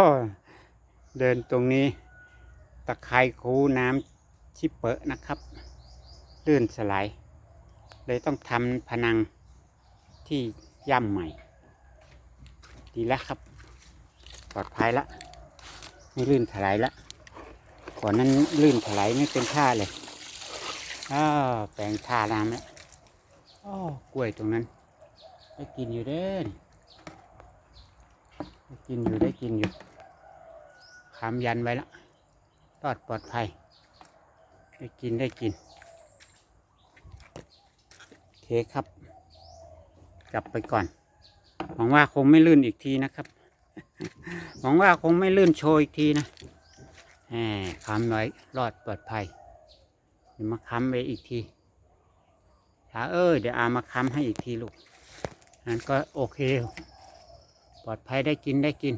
ก็เดินตรงนี้ตะไคร่คูน้ำชิเปะนะครับ ลื่นสไลด์เลยต้องทำพนังที่ย่ำใหม่ ดีแล้วครับ ปลอดภัยละไม่ลื่นถลายละก่อนนั้นลื่นถลายไม่เป็นท่าเลยอ้าแปลงท่าน้ำแล้วอ้อกล้วยตรงนั้นได้กินอยู่เด้อ กินอยู่ได้กินอยู่คำยันไว้ละรอดปลอดภัย ได้กินได้กินโอเคครับ กลับไปก่อน หวังว่าคงไม่ลื่นอีกทีนะครับ หวังว่าคงไม่ลื่นโชยอีกทีนะแหมค้ำไว้รอดปลอดภัยเดี๋ยวมาค้ำไว้อีกทีถ้าเอ้ยเดี๋ยวอามาค้ำให้อีกทีลูกนั้นก็โอเค ปลอดภัยได้กินได้กิน